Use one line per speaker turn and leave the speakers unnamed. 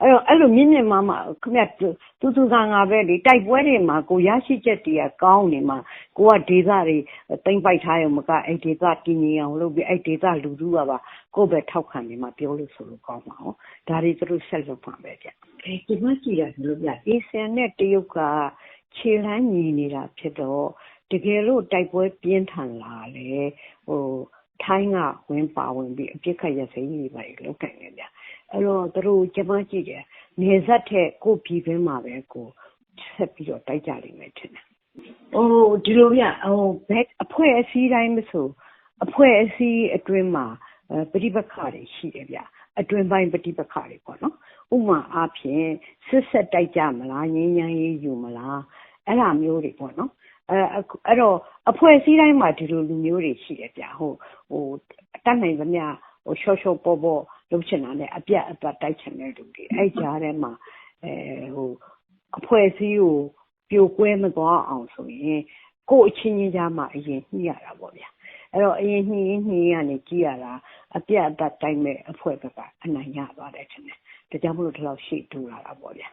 အဲ့တော့အဲ့လိုမြင့်မြင့်မားမားခင်ဗျသူသူကငါပဲလေတိုက်ပွဲတွေမှာကိုရရှိချက်တွေကကောင်းနေမှာကိုကဒေသတွေတိမ့်ပိုက်ထားရုံမကအဲ့ဒေသတည်ငြိမ်အောင်လုပ်ပြီးအဲ့ဒေသလူထုကပါကိုယ့်ပဲထောက်ခံနေမှာပြောလို့ဆိုလို့ကောင်းပါဟောဒါတွေသူတို့ဆက်လုပ်မှာပဲဗျအဲဒီမှာကြည့်ရလို့ဗျအေဆန်နဲ့တရုတ်ကခြေလမ်းညီနေတာဖြစ်တော့တကယ်လို့တိုက်ပွဲပြင်းထန်လာလေဟိုထိုင်းကဝင်ပါဝင်ပြီးအပြစ်ခတ်ရစိမ့်ကြီးပါလေလောက်ကန်နေဗျ အဲ့တော့သူတို့ကျမကြည့်တယ်နေဆက်တဲ့ကိုပြည်ပင်းမှာပဲကိုဆက်ပြီးတော့တိုက်ကြလိမ့်မယ်ထင်တယ်ဟိုဒီလိုဗျဟိုဘက်အဖွဲ့အစည်းတိုင်းမဆိုအဖွဲ့အစည်းအတွင်းမှာပဋိပက္ခတွေရှိတယ်ဗျအတွင်ပိုင်းပဋိပက္ခတွေပေါ့နော်ဥမာအားဖြင့်စစ်ဆက်တိုက်ကြမလားငြိမ်းချမ်းရေးယူမလားအဲ့လိုမျိုးတွေပေါ့နော်အဲအဲ့တော့အဖွဲ့အစည်းတိုင်းမှာဒီလိုလူမျိုးတွေရှိတယ်ဗျဟိုဟိုတတ်နိုင်သမျှဟိုရှော့ရှော့ပေါ်ပေါ် လုပ်ချင်တာနဲ့အပြတ်အပတ်တိုက်ချင်တဲ့လူတွေအဲ့ကြားထဲမှာအဲဟိုအဖွဲ့အစည်းကိုပြိုကွဲမသွားအောင်ဆိုရင်ကို့အချင်းချင်းကြားမှာအရင်ညှိရတာပေါ့ဗျာအဲ့တော့အရင်ညှိရင်းညှိရနေကြည့်ရတာအပြတ်အပတ်တိုက်မဲ့အဖွဲ့ဘက်ကအနိုင်ရသွားတယ်ထင်တယ်ဒါကြောင့်မလို့ဒီလောက်ရှေ့တိုးလာတာပေါ့ဗျာ